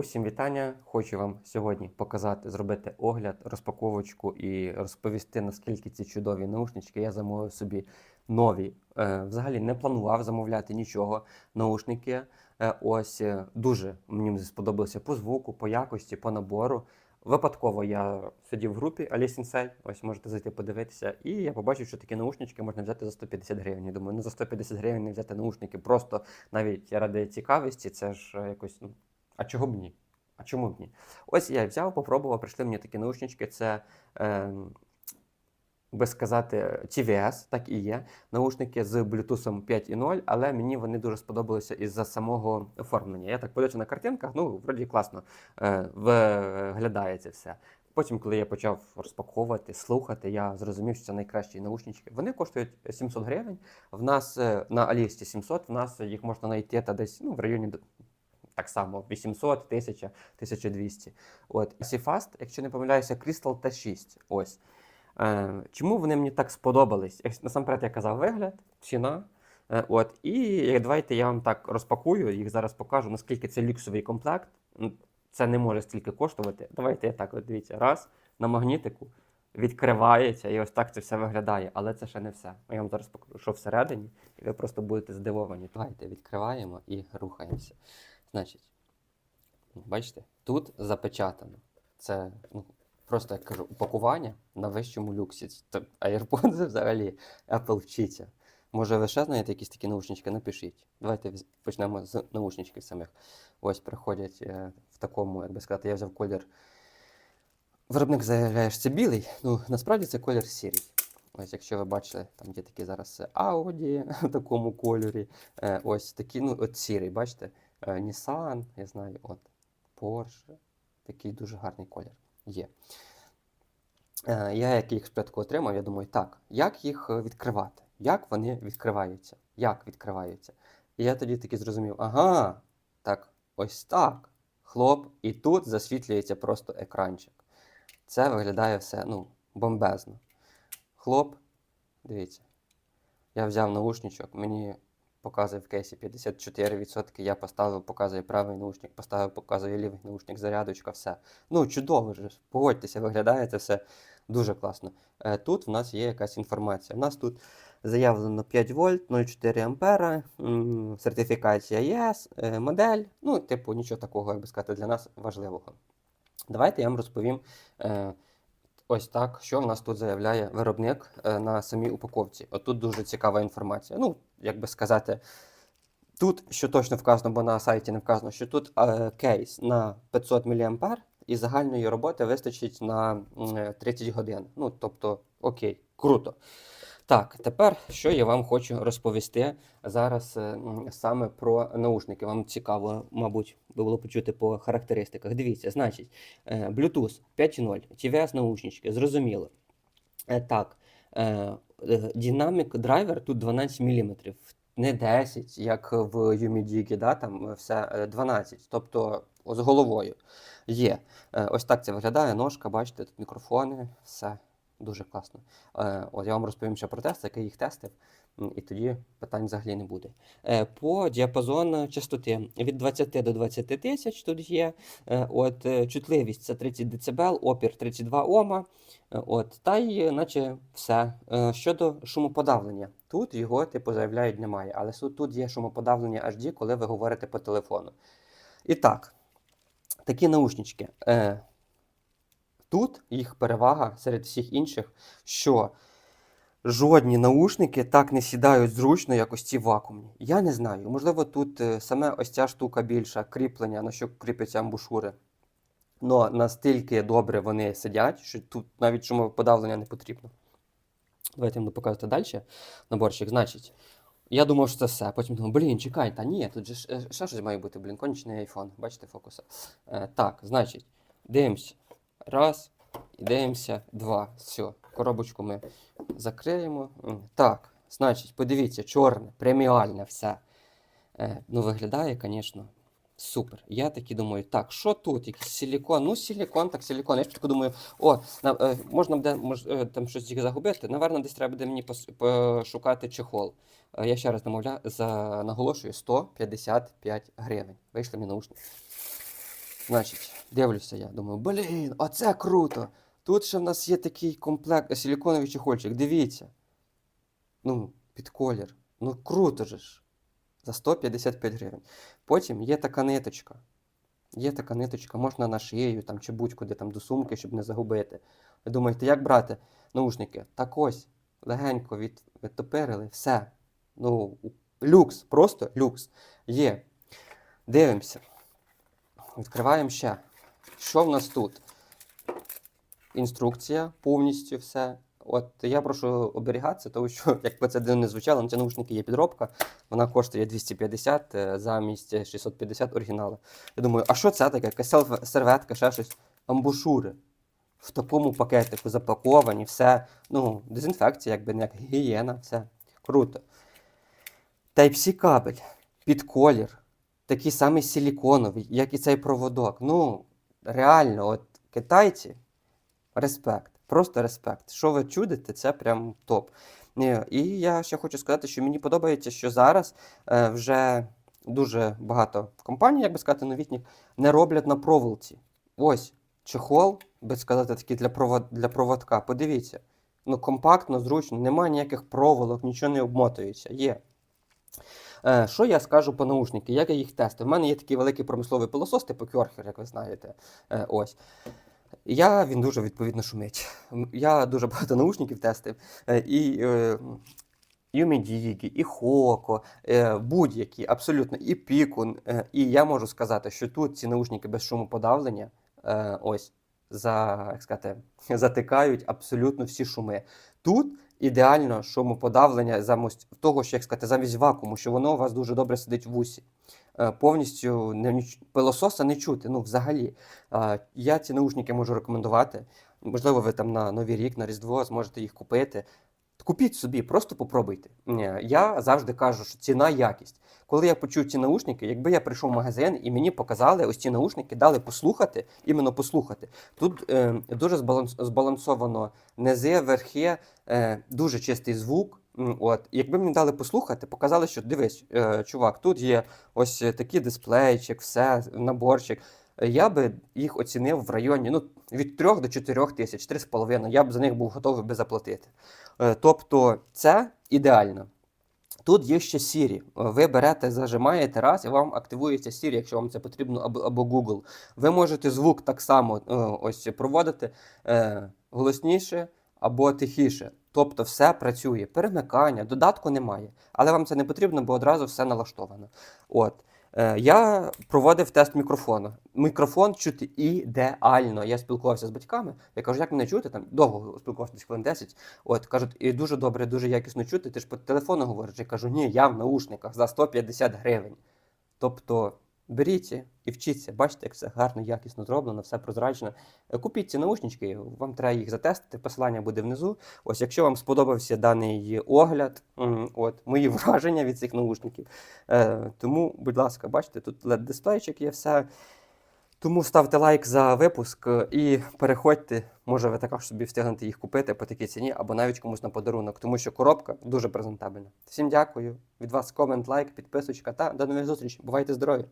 Усім вітання! Хочу вам сьогодні показати, зробити огляд, розпаковочку і розповісти, наскільки ці чудові наушнички я замовив собі нові. Е, взагалі не планував замовляти нічого. Наушники е, ось е, дуже мені сподобалося по звуку, по якості, по набору. Випадково я сидів в групі Алі Сінсей, ось можете зайти подивитися, і я побачив, що такі наушнички можна взяти за 150 гривень. Думаю, ну за 150 гривень не взяти наушники, просто навіть ради цікавості, це ж якось. Ну, а чого б ні? А чому б ні? Ось я взяв, попробував, прийшли мені такі наушнички. Це, е, би сказати, TVS, так і є. Наушники з Bluetooth 5.0, але мені вони дуже сподобалися із-за самого оформлення. Я так подивився на картинках, ну, вроді класно е, виглядає це все. Потім, коли я почав розпаковувати, слухати, я зрозумів, що це найкращі наушнички. Вони коштують 700 гривень. В нас е, на Алісті 700, в нас їх можна знайти та десь ну, в районі так само 800, 1000, 1200. От. Сіфаст, якщо не помиляюся, Crystal T6. Ось. Е, чому вони мені так сподобались? Насамперед я казав вигляд, ціна. Е, от. І давайте я вам так розпакую, їх зараз покажу, наскільки це люксовий комплект. Це не може стільки коштувати. Давайте я так, от дивіться, раз, на магнітику відкривається, і ось так це все виглядає. Але це ще не все. Я вам зараз покажу, що всередині, і ви просто будете здивовані. Давайте відкриваємо і рухаємося. Значить, бачите, тут запечатано. Це ну, просто як кажу, упакування на вищому люксі. Це AirPods взагалі Apple вчиться. Може, ви ще знаєте якісь такі наушнички? Напишіть. Давайте почнемо з наушничків самих. Ось приходять е, в такому, як би сказати, я взяв колір. Виробник заявляє, що це білий, ну насправді це колір сірий. Ось, якщо ви бачили, там є такі зараз Audi в такому кольорі. Е, ось такі, ну, от сірий, бачите? Е, Nissan, я знаю, от Porsche. Такий дуже гарний колір є. Е, Я як їх спочатку отримав, я думаю, так, як їх е, відкривати? Як вони відкриваються? Як відкриваються? І я тоді таки зрозумів, ага, так, ось так. Хлоп, і тут засвітлюється просто екранчик. Це виглядає все ну, бомбезно. Хлоп, дивіться, я взяв наушничок, мені показує в кейсі 54%, я поставив, показує правий наушник, поставив, показує лівий наушник, зарядочка, все. Ну, чудово ж, погодьтеся, виглядає це все дуже класно. Е, Тут в нас є якась інформація. У нас тут заявлено 5 вольт, 0,4 ампера, сертифікація ЄС, е, модель. Ну, типу, нічого такого, як би сказати, для нас важливого. Давайте я вам розповім. Ось так, що в нас тут заявляє виробник е, на самій упаковці. Отут дуже цікава інформація. Ну, як би сказати, тут що точно вказано, бо на сайті не вказано, що тут е, кейс на 500 мА і загальної роботи вистачить на м, е, 30 годин. Ну, тобто, окей, круто. Так, тепер що я вам хочу розповісти зараз е, саме про наушники. Вам цікаво, мабуть, було почути по характеристиках. Дивіться, значить, е, Bluetooth 5.0, TVS наушнички, зрозуміло. Е, Так, е, драйвер тут 12 мм, не 10, як в Юмідігі, да, там все е, 12, тобто з головою є. Ось так це виглядає, ножка, бачите, тут мікрофони, все дуже класно. Е, От я вам розповім ще про тест, який їх тестив, і тоді питань взагалі не буде. Е, По діапазону частоти від 20 до 20 тисяч тут є. Е, От е, чутливість це 30 дБ, опір 32 Ома. Е, От, та й наче все. Е, Щодо шумоподавлення, тут його, типу, заявляють, немає. Але тут є шумоподавлення HD, коли ви говорите по телефону. І так, такі наушнички. Е, Тут їх перевага серед всіх інших, що жодні наушники так не сідають зручно, як ось ці вакуумні. Я не знаю. Можливо, тут е, саме ось ця штука більша, кріплення, на що кріпляться амбушури. Но настільки добре вони сидять, що тут навіть шумоподавлення не потрібно. Давайте я буду показувати далі наборчик. Значить, я думав, що це все. Потім думав, блін, чекай, та ні, тут же е, ще щось має бути, блін, кончений айфон. Бачите фокуса. Е, так, значить, дивимося. Раз. І дивимося. Два. Все. Коробочку ми закриємо. Так, значить, подивіться, чорне, преміальне все. Е, ну, виглядає, звісно, супер. Я таки думаю, так, що тут? Якийсь силікон? Ну, силікон, так силікон. Я спочатку думаю, о, на, е, можна буде мож, е, там щось тільки загубити. Наверно, десь треба буде мені пошукати чехол. Е, я ще раз намовля, за, наголошую, 155 гривень. Вийшли мені наушники. Значить, дивлюся я, думаю, блін, оце круто. Тут ще в нас є такий комплект, силіконовий чехольчик, дивіться. Ну, під колір. Ну, круто же ж. За 155 гривень. Потім є така ниточка. Є така ниточка, можна на шию там, чи будь-куди там до сумки, щоб не загубити. Ви думаєте, як брати наушники? Так ось, легенько від, відтопирили, все. Ну, люкс, просто люкс. Є. Дивимося. Відкриваємо ще. Що в нас тут? Інструкція, повністю все. От я прошу оберігатися, тому що, як би це не звучало, на ці наушники є підробка. Вона коштує 250 е, замість 650 оригіналу. Я думаю, а що це таке? Якась серветка, ще щось. Амбушури. В такому пакетику запаковані, все. Ну, дезінфекція, якби не як гігієна, все. Круто. Type-C кабель під колір, такий самий силіконовий, як і цей проводок. Ну, реально, от китайці, респект, просто респект. Що ви чудите, це прям топ. І я ще хочу сказати, що мені подобається, що зараз е, вже дуже багато компаній, як би сказати, новітніх, не роблять на проволоці. Ось чехол, би сказати, такий для, провод, для проводка. Подивіться. Ну, компактно, зручно, немає ніяких проволок, нічого не обмотується. Є. Е, Що я скажу по наушники? Як я їх тестив? У мене є такий великий промисловий пилосос, типу Кьорхер, як ви знаєте. Е, Ось. Я, він дуже відповідно шумить. Я дуже багато наушників тестив. Е, І і і Хоко, будь-які, абсолютно, і Пікун. І я можу сказати, що тут ці наушники без шумоподавлення, е, ось, за, як сказати, затикають абсолютно всі шуми. Тут ідеально шумоподавлення замість того, що як сказати, замість вакууму, що воно у вас дуже добре сидить в вусі. Е, Повністю не, пилососа не чути, ну взагалі. Е, Я ці наушники можу рекомендувати. Можливо, ви там на Новий рік, на Різдво зможете їх купити. Купіть собі, просто попробуйте. Я завжди кажу, що ціна якість. Коли я почув ці наушники, якби я прийшов в магазин і мені показали ось ці наушники, дали послухати, іменно послухати. Тут е, дуже збалансовано низи, верхи, е, дуже чистий звук. От, якби мені дали послухати, показали, що дивись, е, чувак, тут є ось е, такий дисплейчик, все, наборчик. Е, Я би їх оцінив в районі ну, від 3 до 4 тисяч, 3,5. Я б за них був готовий би заплатити. Е, Тобто це ідеально. Тут є ще Siri. Е, Ви берете, зажимаєте раз, і вам активується Siri, якщо вам це потрібно, або, Google. Ви можете звук так само е, ось проводити голосніше або тихіше. Тобто все працює. Перемикання, додатку немає. Але вам це не потрібно, бо одразу все налаштовано. От. Е, Я проводив тест мікрофону. Мікрофон чути ідеально. Я спілкувався з батьками. Я кажу, як мене чути? Там довго спілкувався десь хвилин 10. От кажуть, і дуже добре, дуже якісно чути. Ти ж по телефону говориш. Я кажу, ні, я в наушниках за 150 гривень. Тобто беріть і вчіться. Бачите, як все гарно, якісно зроблено, все прозрачно. Е, Купіть ці наушнички, вам треба їх затестити. Посилання буде внизу. Ось, якщо вам сподобався даний огляд, от мої враження від цих наушників. Е, тому, будь ласка, бачите, тут led дисплейчик є все. Тому ставте лайк за випуск і переходьте. Може, ви також собі встигнете їх купити по такій ціні, або навіть комусь на подарунок, тому що коробка дуже презентабельна. Всім дякую. Від вас комент, лайк, підписочка та до нових зустрічей. Бувайте здорові!